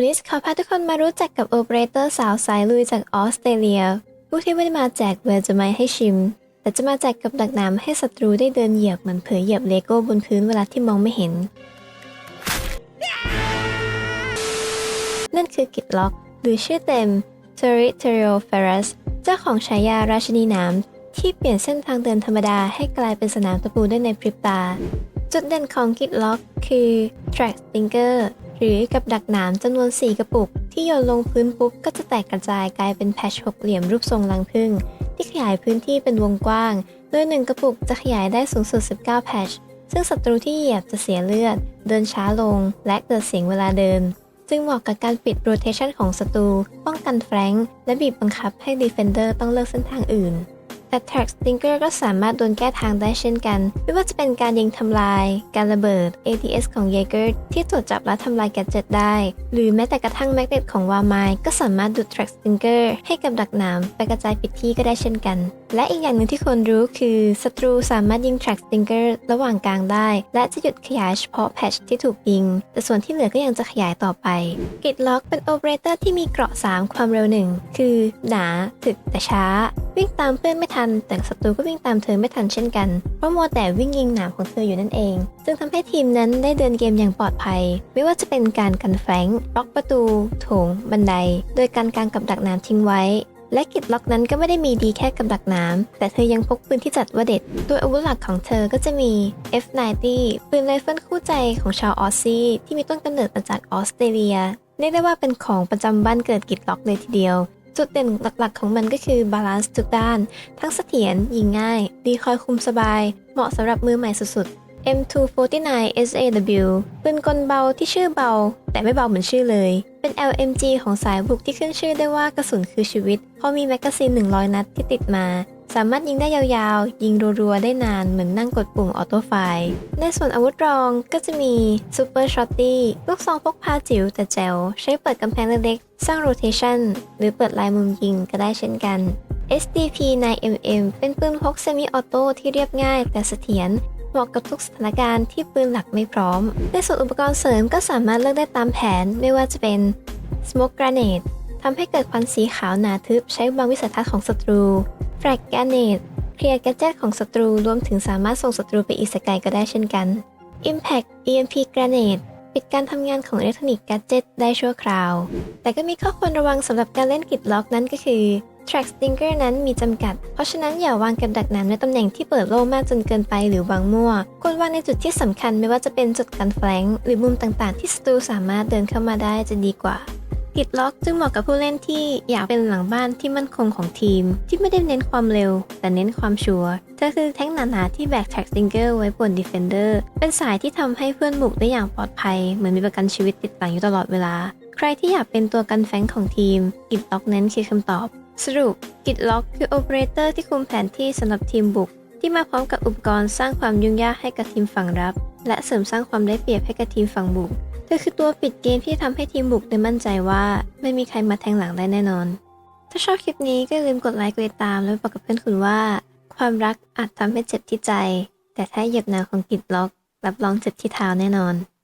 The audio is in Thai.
วันนี้ขอพาทุกคนมารู้จักกับโอเปอเรเตอร์สาวสายลุยจากออสเตรเลีย ผู้ที่ไม่ได้มาแจกเวลจะไม่ให้ชิม แต่จะมาแจกกับดักน้ำให้ศัตรูได้เดินเหยียบเหมือนเผยเหยียบเลโก้บนพื้นเวลาที่มองไม่เห็น นั่นคือกิดล็อก หรือชื่อเต็ม t e r r i t o r i o f e r r a s เจ้าของฉายาราชินีน้ำที่เปลี่ยนเส้นทางเดินธรรมดาให้กลายเป็นสนามตะปูได้ในพริบตา จุดเด่นของกิดล็อกคือ Track Stinger หรือกับดักหนามจำนวน 4 กระปุก ที่โยนลงพื้นปุ๊บก็จะแตกกระจายกลายเป็นแพชหกเหลี่ยมรูปทรงรังผึ้งที่ขยายพื้นที่เป็นวงกว้าง โดย 1 กระปุกจะขยายได้สูงสุด 19 แพช ซึ่งศัตรูที่เหยียบจะเสียเลือด เดินช้าลง และเกิดเสียงเวลาเดิน จึงเหมาะกับการปิดโรเทชันของศัตรูป้องกันแฟรงค์และบีบบังคับให้ดีเฟนเดอร์ต้องเลือกเส้นทางอื่น แต่ Track Stinger ก็สามารถโดนแก้ทางได้เช่นกัน ไม่ว่าจะเป็นการยิงทำลาย การระเบิด ATS ของ j a g e r ที่ตรวจจับและทำลายแกจ็ตได้ หรือแม้แต่กระทั่งแมกเนตของวา m ม i ก็สามารถดูด Track Stinger ให้กับดักหนามไปกระจายผิดที่ก็ได้เช่นกัน และอีกอย่างหนึ่งที่ควรรู้คือศัตรูสามารถยิง Track Stinger ระหว่างกลางได้ และจะหยุดขยายเฉพาะแพทชที่ถูกยิง แต่ส่วนที่เหลือก็ยังจะขยายต่อไปกิดล็อกเป็นโอเปอเรเตอร์ที่มีเกราะ 3 ความเร็วหนึ่งคือ หนา ถึกแต่ช้า วิ่งตามเพื่อนไม่ทัน แต่ศัตรูก็วิ่งตามเธอไม่ทันเช่นกัน เพราะมัวแต่วิ่งยิงหนามของเธออยู่นั่นเอง ซึ่งทำให้ทีมนั้นได้เดินเกมอย่างปลอดภัย ไม่ว่าจะเป็นการกันแฟงล็อกประตูโถง บันได โดยการกางกับดักน้ำทิ้งไว้ และกิจล็อกนั้นก็ไม่ได้มีดีแค่กับดักน้ำแต่เธอยังพกปืนที่จัดว่าเด็ด โดยอาวุธหลักของเธอก็จะมี F90 ปืนไรเฟิลคู่ใจของชาวออสซี่ที่มีต้นกำเนิดมาจากออสเตรเลียเรียกได้ว่าเป็นของประจำบ้านเกิดกิจล็อกเลยทีเดียว จุดเด่นหลักๆของมันก็คือบาลานซ์ทุกด้าน ทั้งเสถียรยิงง่าย ดีคอยคุมสบาย เหมาะสำหรับมือใหม่สุดๆ M249 SAW ปืนกลเบาที่ชื่อเบา แต่ไม่เบาเหมือนชื่อเลย เป็น LMG ของสายบุกที่ขึ้นชื่อได้ว่ากระสุนคือชีวิต เพราะมีแมกกาซีน 100 นัดที่ติดมา สามารถยิงได้ยาวๆ ยิงรัวๆ ได้นานเหมือนนั่งกดปุ่มออโต้ไฟในส่วนอาวุธรองก็จะมี Super Shotty ลูกซองพกพาจิ๋วแต่แจ๋วใช้เปิดกำแพงเล็กๆ สร้างโรเทชันหรือเปิดลายมุมยิงก็ได้เช่นกัน SDP 9mm เป็นปืนพกเซมิออโต้ที่เรียบง่ายแต่เสถียรเหมาะกับทุกสถานการณ์ที่ปืนหลักไม่พร้อม ในส่วนอุปกรณ์เสริมก็สามารถเลือกได้ตามแผนไม่ว่าจะเป็น Smoke Grenade ทำให้เกิดควันสีขาวหนาทึบใช้บังวิสัยทัศน์ของศัตรู Frag Grenade เคลียร์แกเจ็ตของศัตรูรวมถึงสามารถส่งศัตรูไปอีกสกายก็ได้เช่นกัน Impact EMP Grenade ปิดการทำงานของอิเล็กทรอนิกส์แกเจ็ตได้ชั่วคราว แต่ก็มีข้อควรระวังสำหรับการเล่นกิดล็อกนั้นก็คือ Track Stinger นั้นมีจำกัด เพราะฉะนั้นอย่าวางกับดักน้ำในตำแหน่งที่เปิดโล่งมากจนเกินไปหรือวางมั่ว ควรวางในจุดที่สำคัญไม่ว่าจะเป็นจุดกันแฟลงหรือมุมต่างๆ ที่ศัตรูสามารถเดินเข้ามาได้จะดีกว่า กิดล็อกจึงเหมาะกับผู้เล่นที่อยากเป็นหลังบ้านที่มั่นคงของทีม ที่ไม่ได้เน้นความเร็ว แต่เน้นความชัวร์เธอคือแท่งหนาๆที่แบกแท็กซิงเกิลไว้บนดีเฟนเดอร์เป็นสายที่ทำให้เพื่อนบุกได้อย่างปลอดภัย เหมือนมีประกันชีวิตติดหลังอยู่ตลอดเวลา ใครที่อยากเป็นตัวกันแฟงของทีม กิดล็อกนั้นคือคำตอบ สรุปกิดล็อกคือโอเปอเรเตอร์ที่คุมแผนที่สำหรับทีมบุก ที่มาพร้อมกับอุปกรณ์สร้างความยุ่งยากให้กับทีมฝั่งรับ และเสริมสร้างความได้เปรียบให้กับทีมฝั่งบุก ธอคือตัวปิดเกมที่ทำให้ทีมบุกได้มั่นใจว่าไม่มีใครมาแทงหลังได้แน่นอน ถ้าชอบคลิปนี้ก็อย่าลืมกดไลค์กดติดตาม แล้วบอกกับเพื่อนคุณว่า ความรักอาจทำให้เจ็บที่ใจ แต่ถ้าเหยียบหนาวของกิดล็อก รับรองเจ็บที่เท้าแน่นอน